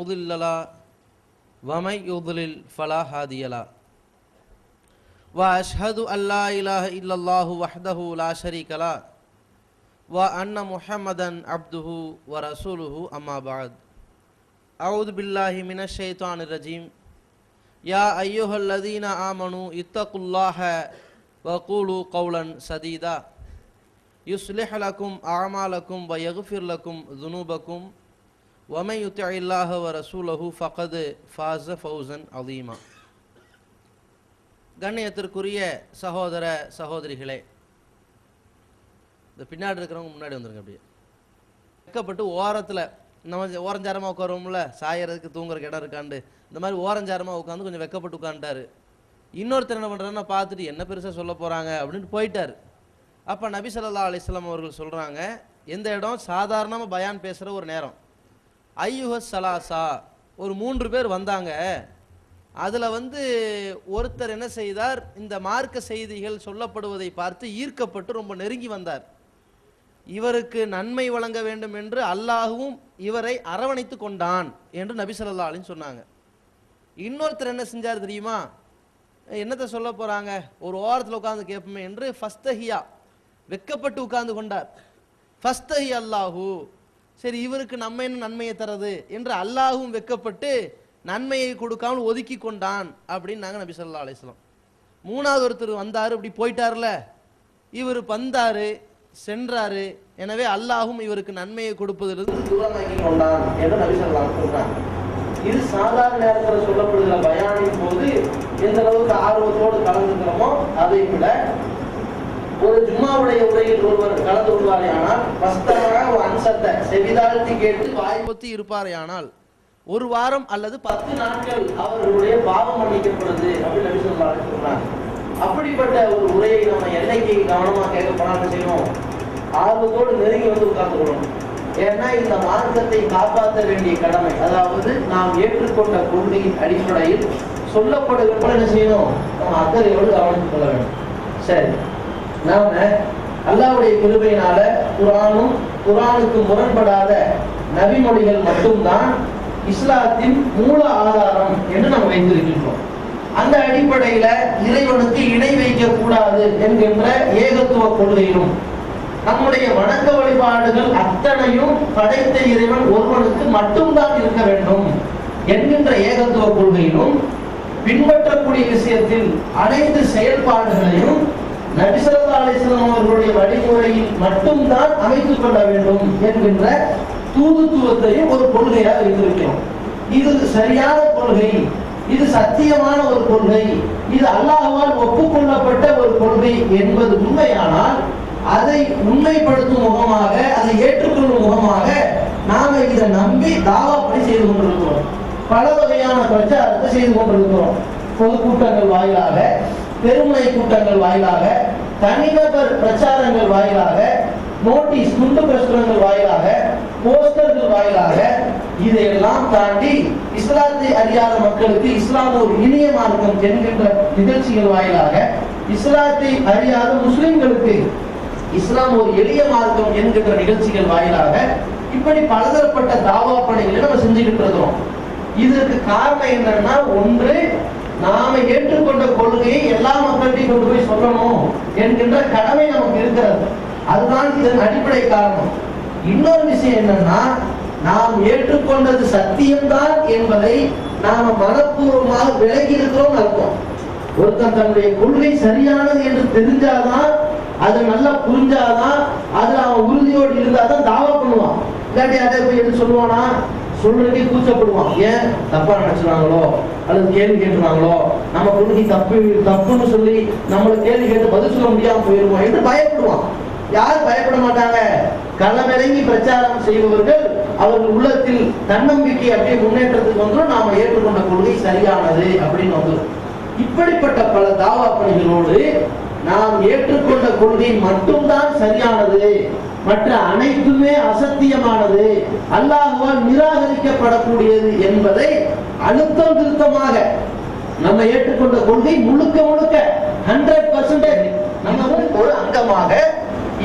مضل له ومن يضلل فلا هادي له واشهد ان لا اله الا الله وحده لا شريك له وان محمدا عبده ورسوله اما بعد اعوذ بالله من الشيطان الرجيم يا ايها الذين امنوا اتقوا الله وقولوا قولا سديدا يصلح لكم اعمالكم ويغفر لكم ذنوبكم ஒமை யுத்தி இல்லாஹ வ ரசூலஹு ஃபகது ஃபாஸ ஃபவுசன் அலீமா கண்ணியத்திற்குரிய சகோதர சகோதரிகளே இந்த பின்னாடி இருக்கிறவங்க முன்னாடி வந்துருங்க அப்படியே. வெக்கப்பட்டு ஓரத்தில் நம்ம ஓரஞ்சாரமாக உட்காருவோம்ல சாயறதுக்கு தூங்குறதுக்கு இடம் இருக்காண்டு இந்த மாதிரி ஓரஞ்சாரமாக உட்காந்து கொஞ்சம் வெக்கப்பட்டு உட்காந்துட்டாரு இன்னொருத்தர் என்ன பண்ணுறாருன்னா பார்த்துட்டு என்ன பெருசாக சொல்ல போகிறாங்க அப்படின்ட்டு போயிட்டார். அப்போ நபி சல்லா அலிஸ்லாம் அவர்கள் சொல்கிறாங்க எந்த இடம்? சாதாரணமாக பயான் பேசுகிற ஒரு நேரம். ஐயுஹ சலாசா. ஒரு மூன்று பேர் வந்தாங்க. அதில் வந்து ஒருத்தர் என்ன செய்தார்? இந்த மார்க்க செய்திகள் சொல்லப்படுவதை பார்த்து ஈர்க்கப்பட்டு ரொம்ப நெருங்கி வந்தார். இவருக்கு நன்மை வழங்க வேண்டும் என்று அல்லாஹுவும் இவரை அரவணைத்து கொண்டான் என்று நபி ஸல்லல்லாஹு சொன்னாங்க. இன்னொருத்தர் என்ன செஞ்சார் தெரியுமா? என்னத்தை சொல்ல போகிறாங்க ஒரு ஓரத்தில் உட்காந்து கேட்போமே என்று ஃபஸ்தஹியா வெக்கப்பட்டு உட்கார்ந்து கொண்டார். ஃபஸ்தஹி அல்லாஹு. சரி இவருக்கு நம்ம என்ன நன்மையை தரது என்று அல்லாஹும் வெக்கப்பட்டு நன்மையை கொடுக்காமல் ஒதுக்கி கொண்டான் அப்படின்னு நாங்கள் நபி சொல்லா அலைஹி மூணாவது ஒருத்தர் வந்தார் இப்படி போயிட்டார்ல? இவர் வந்தார் சென்றாரு. எனவே அல்லாஹும் இவருக்கு நன்மையை கொடுப்பதிலிருந்து தூரமாக்கி கொண்டான் என்று நபி சொல்லலாம் இது சாதாரண நேரத்தில் சொல்லப்படுகிற பயானின் போது எந்த அளவுக்கு ஆர்வத்தோடு கலந்துக்கிறோமோ அதை விட ஒரு ஜும்மாவுடைய உரையில் ஒருவர் கலந்து கொள்வாரே ஆனால் அம்சத்தை செவிதாழ்த்தி கேட்டு வாய்ப்பத்தி இருப்பாரே ஆனால் ஒரு வாரம் அல்லது பத்து நாட்கள் அவர்களுடைய பாவம் மன்னிக்கப்படுது அப்படின்னு நபி சொல்றாங்க அப்படிப்பட்ட ஒரு உரையை நம்ம என்னைக்கு கவனமா கேட்க போனாலும் செய்யணும் ஆர்வத்தோடு நெருங்கி வந்து உட்கார்ந்து கொள்ளணும். ஏன்னா இந்த மார்க்கத்தை காப்பாற்ற வேண்டிய கடமை அதாவது நாம் ஏற்றுக்கொண்ட கொள்கையின் அடிப்படையில் சொல்லப்படுகின்ற என்ன செய்யணும்? நம்ம அக்கறையோடு கவனித்துக் கொள்ள வேண்டும். சரி. நாம அல்லாவுடைய கிருபையினால குரானும் குரானுக்கு முரண்படாத நபிமொழிகள் மட்டும்தான் இஸ்லாத்தின் மூல ஆதாரம் என்று நாம் வைத்திருக்கின்றோம். அந்த அடிப்படையில இறைவனுக்கு இணை வைக்க கூடாது என்கின்ற ஏகத்துவ கொள்கையிலும் நம்முடைய வணக்க வழிபாடுகள் அத்தனையும் படைத்த இறைவன் ஒருவனுக்கு மட்டும்தான் இருக்க வேண்டும் என்கின்ற ஏகத்துவ கொள்கையிலும் பின்பற்றக்கூடிய விஷயத்தில் அனைத்து செயல்பாடுகளையும் நபிசல்லா அலிஸ்லாம் அவர்களுடைய வழிமுறையில் மட்டும்தான் அமைத்துக் கொள்ள வேண்டும் என்கின்ற தூதுத்துவத்தையும் ஒரு கொள்கையாக வைத்திருக்கிறோம். இது சரியான கொள்கை இது சத்தியமான ஒரு கொள்கை இது அல்லாஹ்வால் ஒப்புக்கொள்ளப்பட்ட ஒரு கொள்கை என்பது உண்மையானால் அதை உண்மைப்படுத்தும் முகமாக அதை ஏற்றுக்கொள்ளும் முகமாக நாம இதை நம்பி தாவா பணி செய்து கொண்டிருக்கிறோம். பல வகையான பிரச்சாரத்தை செய்து கொண்டிருக்கிறோம். பொதுக்கூட்டங்கள் வாயிலாக பெருமுனை கூட்டங்கள் வாயிலாக தனிநபர் பிரச்சாரங்கள் வாயிலாக நோட்டீஸ் துண்டு பிரசுரங்கள் வாயிலாக போஸ்டர்கள் வாயிலாக இதையெல்லாம் தாண்டி இஸ்லாத்தை அறியாத மக்களுக்கு இஸ்லாம் ஒரு இனிய மார்க்கம் என்கின்ற நிகழ்ச்சிகள் வாயிலாக இஸ்லாத்தை அறியாத முஸ்லிம்களுக்கு இஸ்லாம் ஒரு எளிய மார்க்கம் என்கின்ற நிகழ்ச்சிகள் வாயிலாக இப்படி பலதரப்பட்ட தாவா பணிகளை நம்ம செஞ்சுக்கிட்டு இருக்கிறோம். இதற்கு காரணம் என்னன்னா ஒன்று நாம ஏற்றுக்கொண்ட கொள்கையை எல்லா மக்கள்கிட்டையும் கொண்டு போய் சொல்லணும் என்கின்ற கடமை நமக்கு இருக்கிறது. அதுதான் இதன் அடிப்படை காரணம். இன்னொரு விஷயம் என்னன்னா நாம் ஏற்றுக்கொண்டது சத்தியம்தான் என்பதை நாம மனப்பூர்வமாக விலகி இருக்கிறோம் அர்த்தம். ஒருத்தன் தன்னுடைய கொள்கை சரியானது என்று தெரிஞ்சாதான் அது நல்லா புரிஞ்சாதான் அது அவன் உறுதியோடு இருந்தாதான் தாவா பண்ணுவான். இல்லாட்டி அதை போய் என்ன சொல்லுவானா சொல்றதுக்கே கூச்சப்படுவான். ஏன்? தப்பா நினைச்சுறாங்களோ அல்லது கேள்வி கேட்டுருவாங்களோ நம்ம பொண்ணுக்கு தப்பு தப்புன்னு சொல்லி நம்மள கேள்வி கேட்டு பதில் சொல்ல முடியாம போயிருவோம் என்று பயப்படுவான். யார் பயப்பட மாட்டாங்க. களமிறங்கி பிரச்சாரம் செய்பவர்கள் அவர்கள் உள்ளத்தில் தன்னம்பிக்கை அப்படியே முன்னேற்றத்துக்கு வந்துடும் நாம ஏற்றுக்கொண்ட கொள்கை சரியானது அப்படின்னு வந்துடும் இப்படிப்பட்ட பல தாவா பணிகளோடு நாம் ஏற்றுக்கொண்ட கொள்கை மட்டும்தான் சரியானது. மற்ற அனைத்துமே அசத்தியமானது. அல்லாஹுவால் நிராகரிக்கப்படக்கூடியது என்பதை அழுத்தம் திருத்தமாக நம்ம ஏற்றுக்கொண்ட கொள்கை முழுக்க முழுக்க ஹண்ட்ரட் பர்சன்டேஜ் நம்ம ஒரு அங்கமாக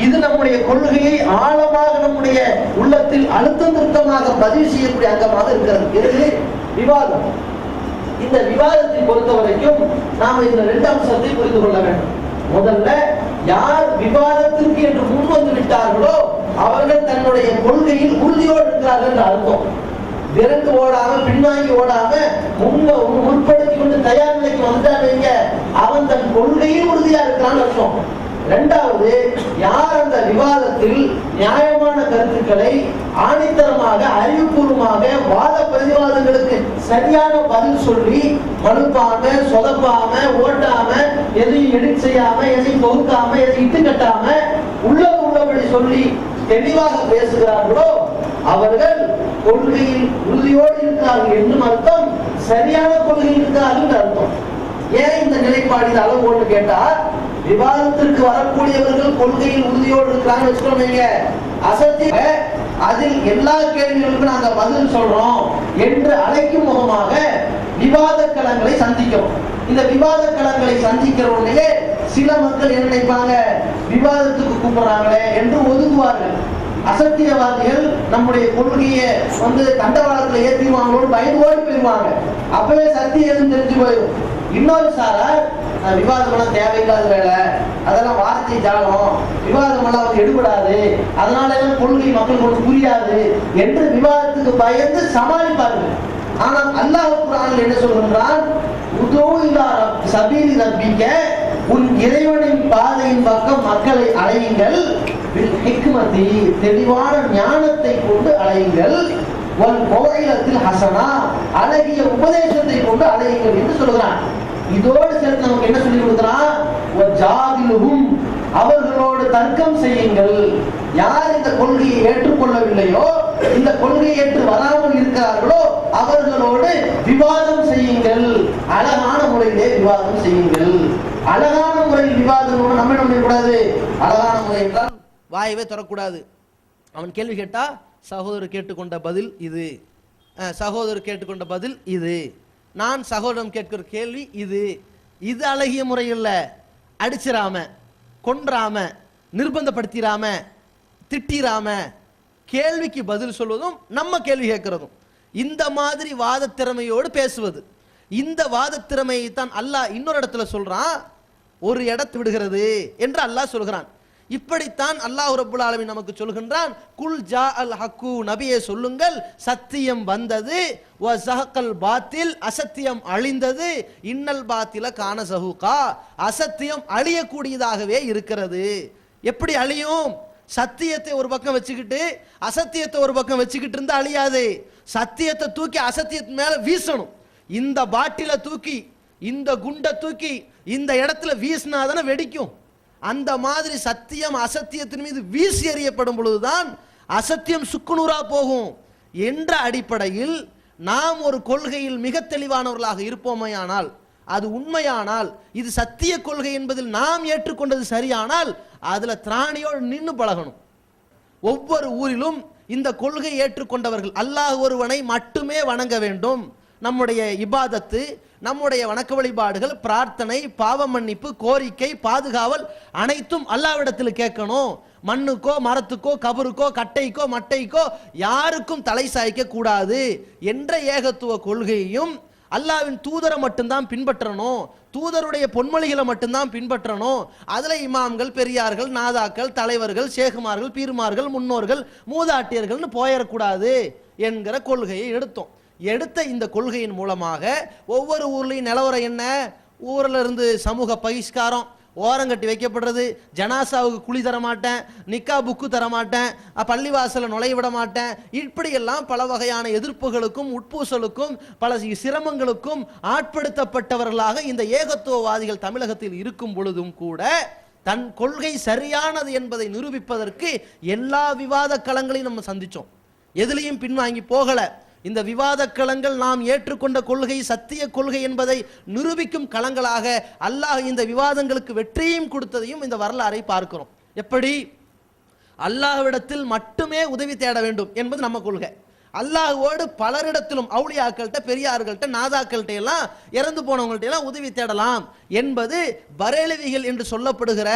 இது நம்முடைய கொள்கையை ஆழமாக நம்முடைய உள்ளத்தில் அழுத்தம் திருத்தமாக பதிவு செய்யக்கூடிய அங்கமாக இருக்கிறது. விவாதம். இந்த விவாதத்தை பொறுத்த வரைக்கும் நாம இந்த ரெண்டு அம்சத்தை புரிந்து கொள்ள வேண்டும். முதல்ல யார் விவாதத்திற்கு என்று முன் வந்து விட்டார்களோ அவர்கள் தன்னுடைய கொள்கையில் உறுதியோடு இருக்கிறார்கள் என்று அர்த்தம். விரண்டு ஓடாம பின்வாங்கி ஓடாம முன்ன உட்படுத்தி கொண்டு தயார் நிலைக்கு வந்துட்டாங்க அவன் தன் கொள்கையில் உறுதியா இருக்கிறான்னு அர்த்தம். இரண்டாவது யார் அந்த விவாதத்தில் நியாயமான கருத்துக்களை ஆணித்தரமாக அறிவுபூர்வமாக வாத பிரதிவாதங்களுக்கு சரியான பதில் சொல்லி மழுப்பாம சொதப்பாம ஓட்டாம எதையும் எடிட் செய்யாம எதையும் தொகுக்காம எதையும் இட்டு கட்டாம உள்ள உள்ளபடி சொல்லி தெளிவாக பேசுகிறார்களோ அவர்கள் கொள்கையில் உறுதியோடு இருக்கிறார்கள் என்னும் அர்த்தம் சரியான கொள்கை இருக்கிறார்கள் அர்த்தம். ஏன் இந்த நிலைப்பாடு அளவு ஒன்று கேட்டா விவாதத்திற்கு வரக்கூடியவர்கள் கொள்கையில் உறுதியோடு இருக்கிறாங்க வச்சுக்கோங்க அசத்திய அதில் எல்லா கேள்விகளுக்கும் நாங்க பதில் சொல்றோம் என்று அழைக்கும் முகமாக விவாத களங்களை சந்திக்கிறோம். இந்த விவாத களங்களை சந்திக்கிற உடனே சில மக்கள் என்ன நினைப்பாங்க? விவாதத்துக்கு கூப்பிடுறாங்களே என்று ஒதுக்குவார்கள். அசத்தியவாதிகள் நம்முடைய கொள்கையை வந்து தண்டவாளத்துல ஏற்றிடுவாங்களோடு பயந்து ஓடி போயிருவாங்க அப்பவே சத்தியம் எதுவும் தெரிஞ்சு போயிடும். இன்னொரு சாரார் "நான் விவாதம் எல்லாம் தேவையில்லாத வேலை. அதெல்லாம் வார்த்தை ஜாலம் விவாதம் எல்லாம் அவங்க எடுபடாது. அதனால எல்லாம் கொள்கை மக்கள் கொண்டு புரியாது என்று விவாதத்துக்கு பயந்து சமாளிப்பார்கள். ஆனால் அல்லாஹ் குர்ஆனில் என்ன சொல்கின்றான்? உதோ இலா சபீலி ரப்பிக்க உன் இறைவனின் பாதையின் பக்கம் மக்களை அழையுங்கள். பில் ஹிக்மதி தெளிவான ஞானத்தை கொண்டு அழையுங்கள். உன் கோயிலத்தில் ஹசனா அழகிய உபதேசத்தை கொண்டு அழையுங்கள் என்று சொல்கிறான். இதோடு சேர்த்து நமக்கு என்ன சொல்லி கொடுக்கிறான் அவர்களோடு தர்க்கம் செய்யுங்கள். யார் இந்த கொள்கையை ஏற்றுக்கொள்ளவில்லையோ இந்த கொள்கையை ஏற்று வராமல் இருக்கிறார்களோ அவர்களோடு விவாதம் செய்யுங்கள். அழகான முறையிலே விவாதம் செய்யுங்கள். அழகான முறையில் விவாதம் நம்ம என்ன பண்ணக்கூடாது? அழகான முறை என்றால் வாயவே தரக்கூடாது அவன் கேள்வி கேட்டா சகோதரர் கேட்டுக்கொண்ட பதில் இது. சகோதரர் கேட்டுக்கொண்ட பதில் இது. நான் சகோதரம் கேட்கிற கேள்வி இது. இது அழகிய முறையில் அடிச்சிடாம கொன்றாம நிர்பந்தப்படுத்திடாம திட்டிராம கேள்விக்கு பதில் சொல்வதும் நம்ம கேள்வி கேட்கிறதும். இந்த மாதிரி வாத திறமையோடு பேசுவது. இந்த வாத திறமையை தான் அல்லாஹ் இன்னொரு இடத்துல சொல்றான் ஒரு இடத்து விடுகிறது என்று அல்லாஹ் சொல்கிறான். இப்படித்தான் அல்லாஹ் ரபுல் ஆலமீன் நமக்கு சொல்கின்றான் குல் ஜா அல் ஹக்கு நபியை சொல்லுங்கள் சத்தியம் வந்தது வ சஹக்கல் பாத்தில் அசத்தியம் அழிந்தது இன்னல் பாத்தில கான சஹூகா அசத்தியம் அழியக்கூடியதாகவே இருக்கிறது எப்படி அழியும்? சத்தியத்தை ஒரு பக்கம் வச்சுக்கிட்டு அசத்தியத்தை ஒரு பக்கம் வச்சுக்கிட்டு இருந்தா அழியாது சத்தியத்தை தூக்கி அசத்தியத்து மேல வீசணும். இந்த பாட்டில தூக்கி இந்த குண்டை தூக்கி இந்த இடத்துல வீசினாதானே வெடிக்கும். அந்த மாதிரி சத்தியம் அசத்தியத்தின் மீது வீசி எறியப்படும் பொழுதுதான் அசத்தியம் சுக்குநூறா போகும் என்ற அடிப்படையில் நாம் ஒரு கொள்கையில் மிக தெளிவானவர்களாக இருப்போமையானால் அது உண்மையானால் இது சத்திய கொள்கை என்பதில் நாம் ஏற்றுக்கொண்டது சரியானால் அதில் திராணியோடு நின்று பழகணும். ஒவ்வொரு ஊரிலும் இந்த கொள்கை ஏற்றுக்கொண்டவர்கள் அல்லாஹ் ஒருவனை மட்டுமே வணங்க வேண்டும். நம்முடைய இபாதத்து நம்முடைய வணக்க வழிபாடுகள் பிரார்த்தனை பாவ மன்னிப்பு கோரிக்கை பாதுகாவல் அனைத்தும் அல்லாவிடத்தில் கேட்கணும். மண்ணுக்கோ மரத்துக்கோ கபருக்கோ கட்டைக்கோ மட்டைக்கோ யாருக்கும் தலை சாய்க்க கூடாது என்ற ஏகத்துவ கொள்கையையும் அல்லாவின் தூதரை மட்டும்தான் பின்பற்றணும். தூதருடைய பொன்மொழிகளை மட்டும்தான் பின்பற்றணும். அதில் இமாம்கள் பெரியார்கள் நாதாக்கள் தலைவர்கள் சேகுமார்கள் பீருமார்கள் முன்னோர்கள் மூதாட்டியர்கள்னு போயிடக்கூடாது என்கிற கொள்கையை எடுத்தோம். எடுத்த இந்த கொள்கையின் மூலமாக ஒவ்வொரு ஊர்லேயும் நிலவரம் என்ன? ஊரில் இருந்து சமூக பகிஷ்காரம். ஓரங்கட்டி வைக்கப்படுறது. ஜனாசாவுக்கு குழி தரமாட்டேன் நிக்கா புக்கு தரமாட்டேன் பள்ளிவாசலை நுழைய விட மாட்டேன். இப்படியெல்லாம் பல வகையான எதிர்ப்புகளுக்கும் உட்பூசலுக்கும் பல சிரமங்களுக்கும் ஆட்படுத்தப்பட்டவர்களாக இந்த ஏகத்துவவாதிகள் தமிழகத்தில் இருக்கும் பொழுதும் கூட தன் கொள்கை சரியானது என்பதை நிரூபிப்பதற்கு எல்லா விவாத களங்களையும் நம்ம சந்தித்தோம் எதுலையும் பின்வாங்கி போகலை. இந்த விவாத களங்கள் நாம் ஏற்றுக்கொண்ட கொள்கை சத்திய கொள்கை என்பதை நிரூபிக்கும் களங்களாக அல்லாஹ் இந்த விவாதங்களுக்கு வெற்றியும் கொடுத்ததையும் இந்த வரலாறை பார்க்கிறோம். எப்படி? அல்லாஹ்விடத்தில் மட்டுமே உதவி தேட வேண்டும் என்பது நம்ம கொள்கை. அல்லாஹோடு பலரிடத்திலும் அவுளியாக்கள்கிட்ட பெரியார்கள்ட்ட நாதாக்கள்கிட்ட எல்லாம் இறந்து போனவங்கள்ட்ட எல்லாம் உதவி தேடலாம் என்பது பரேலவிகள் என்று சொல்லப்படுகிற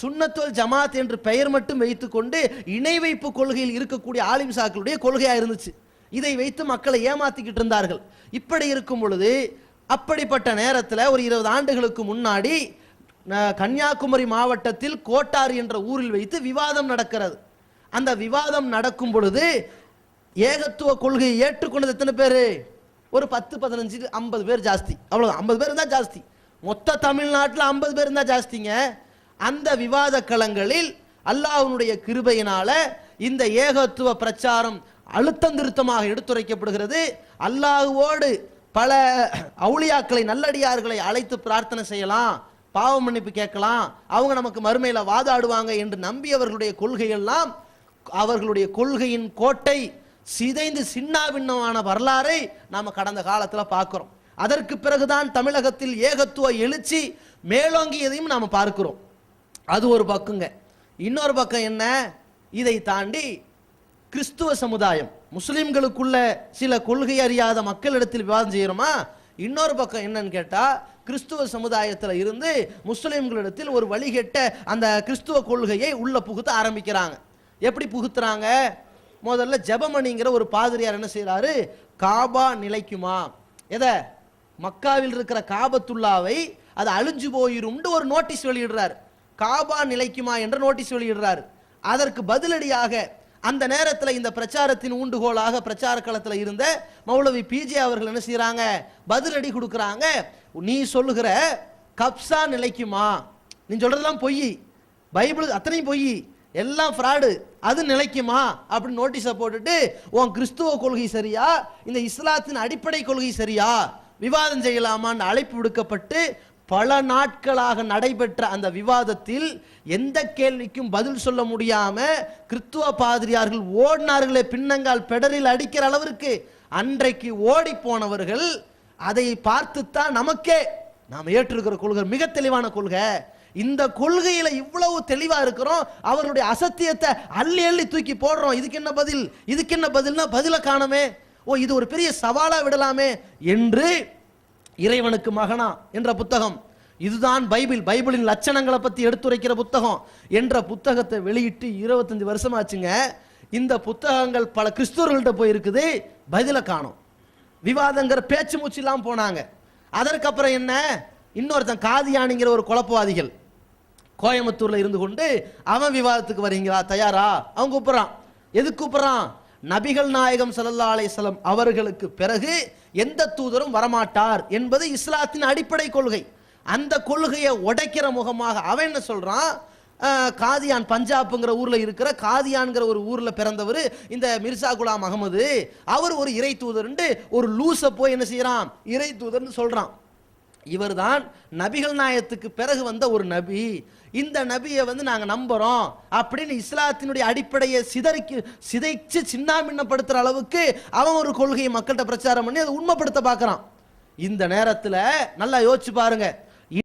சுன்னத்துல் ஜமாத் என்று பெயர் மட்டும் வைத்துக்கொண்டு இணை வைப்பு கொள்கையில் இருக்கக்கூடிய ஆலிம் சாக்களுடைய இருந்துச்சு. இதை வைத்து மக்களை ஏமாத்திக்கிட்டு இருந்தார்கள். இப்படி இருக்கும் பொழுது அப்படிப்பட்ட நேரத்தில் ஒரு இருபது ஆண்டுகளுக்கு முன்னாடி ந- கன்னியாகுமரி மாவட்டத்தில் கோட்டார் என்ற ஊரில் வைத்து விவாதம் நடக்கிறது. அந்த விவாதம் நடக்கும் பொழுது ஏகத்துவ கொள்கையை ஏற்றுக்கொண்டது எத்தனை பேர்? ஒரு பத்து பதினஞ்சு ஐம்பது பேர் ஜாஸ்தி. அவ்வளோ ஐம்பது பேர் இருந்தால் ஜாஸ்தி. மொத்த தமிழ்நாட்டில் ஐம்பது பேர் இருந்தால் ஜாஸ்திங்க. அந்த விவாத களங்களில் அல்லாஹனுடைய கிருபையினால இந்த ஏகத்துவ பிரச்சாரம் அழுத்தம் திருத்தமாக எடுத்துரைக்கப்படுகிறது. அல்லாஹுவோடு பல அவுளியாக்களை நல்லடியார்களை அழைத்து பிரார்த்தனை செய்யலாம். பாவ மன்னிப்பு கேட்கலாம். அவங்க நமக்கு மறுமையில் வாதாடுவாங்க என்று நம்பியவர்களுடைய கொள்கையெல்லாம் அவர்களுடைய கொள்கையின் கோட்டை சிதைந்து சின்னாபின்னமான வரலாறை நாம் கடந்த காலத்தில் பார்க்குறோம். அதற்கு பிறகுதான் தமிழகத்தில் ஏகத்துவ எழுச்சி மேலோங்கியதையும் நாம் பார்க்கிறோம். அது ஒரு பக்கங்க. இன்னொரு பக்கம் என்ன? இதை தாண்டி கிறிஸ்துவ சமுதாயம் முஸ்லிம்களுக்குள்ள சில கொள்கை அறியாத மக்களிடத்தில் விவாதம் செய்கிறோமா? இன்னொரு பக்கம் என்னன்னு கேட்டால் கிறிஸ்துவ சமுதாயத்தில் இருந்து முஸ்லிம்களிடத்தில் ஒரு வழிகெட்ட அந்த கிறிஸ்துவ கொள்கையை உள்ள புகுத்த ஆரம்பிக்கிறாங்க. எப்படி புகுத்துறாங்க? முதல்ல ஜெபமணிங்கிற ஒரு பாதிரியார் என்ன செய்கிறாரு காபா நிலைக்குமா? எதை? மக்காவில் இருக்கிற காபத்துல்லாவை அது அழிஞ்சு போயிரும்னு ஒரு நோட்டீஸ் வெளியிடுறார். காபா நிலைக்குமா என்ற நோட்டீஸ் வெளியிடுறார். அதற்கு பதிலடியாக அந்த நேரத்தில் இந்த பிரச்சாரத்தின் ஊண்டுகோலாக பிரச்சார களத்தில் இருந்த மௌலவி பிஜே அவர்கள் என்ன செய்கிறாங்க பதிலடி கொடுக்குறாங்க. நீ சொல்லுகிற கப்சா நிலைக்குமா? நீ சொல்றதெல்லாம் பொய். பைபிள் அத்தனையும் பொய். எல்லாம் ஃப்ராடு. அது நிலைக்குமா? அப்படின்னு நோட்டீஸை போட்டுட்டு உன் கிறிஸ்துவ கொள்கை சரியா? இந்த இஸ்லாத்தின் அடிப்படை கொள்கை சரியா? விவாதம் செய்யலாமான்னு அழைப்பு விடுக்கப்பட்டு பல நாட்களாக நடைபெற்ற அந்த விவாதத்தில் எந்த கேள்விக்கும் பதில் சொல்ல முடியாம கிறிஸ்துவ பாதிரியார்கள் ஓடினார்களே பின்னங்கால் பெடரில் அடிக்கிற அளவிற்கு அன்றைக்கு ஓடி போனவர்கள் அதை பார்த்துத்தான் நமக்கே நாம் ஏற்றிருக்கிற கொள்கை. மிக தெளிவான கொள்கை. இந்த கொள்கையில இவ்வளவு தெளிவா இருக்கிறோம். அவர்களுடைய அசத்தியத்தை அள்ளி அள்ளி தூக்கி போடுறோம். இதுக்கு என்ன பதில்? இதுக்கு என்ன பதில்னா பதில காணமே. ஓ இது ஒரு பெரிய சவாலா விடலாமே என்று இறைவனுக்கு மகனா என்ற புத்தகம். இதுதான் பைபிள். பைபிளின் லட்சணங்களை பற்றி எடுத்துரைக்கிற புத்தகம் என்ற புத்தகத்தை வெளியிட்டு இருபத்தஞ்சி வருஷமாச்சுங்க. இந்த புத்தகங்கள் பல கிறிஸ்துவர்கள்ட்ட போயிருக்குது. பதில காணும். விவாதங்கிற பேச்சு மூச்சு போனாங்க. அதற்கப்புறம் என்ன? இன்னொருத்தன் காதியானிங்கிற ஒரு குழப்பவாதிகள் கோயம்புத்தூர்ல இருந்து கொண்டு அவன் விவாதத்துக்கு வரீங்களா தயாரா? அவன் கூப்பிட்றான். எதுக்கு கூப்பிட்றான்? நபிகள் நாயகம் ஸல்லல்லாஹு அலிஸ்லம் அவர்களுக்கு பிறகு எந்த தூதரும் வரமாட்டார் என்பது இஸ்லாத்தின் அடிப்படை கொள்கை. அந்த கொள்கையை உடைக்கிற முகமாக அவன் என்ன சொல்கிறான் காதியான் பஞ்சாப்ங்கிற ஊரில் இருக்கிற காதியான்கிற ஒரு ஊரில் பிறந்தவர் இந்த மிர்சா குலாம் அகமது அவர் ஒரு இறை தூதர்ன்ட்டு ஒரு லூசை போய் என்ன செய்கிறான் இறை தூதர்னு சொல்கிறான் இவர்தான் நபிகள் நாயத்துக்கு பிறகு வந்த ஒரு நபி. இந்த நபியை வந்து நாங்கள் நம்புகிறோம் அப்படின்னு இஸ்லாத்தினுடைய அடிப்படையை சிதறிக்கு சிதைச்சு சின்னாமின்னப்படுத்துகிற அளவுக்கு அவன் ஒரு கொள்கையை மக்கள்கிட்ட பிரச்சாரம் பண்ணி அதை உண்மைப்படுத்த பார்க்குறான். இந்த நேரத்தில் நல்லா யோசிச்சு பாருங்க.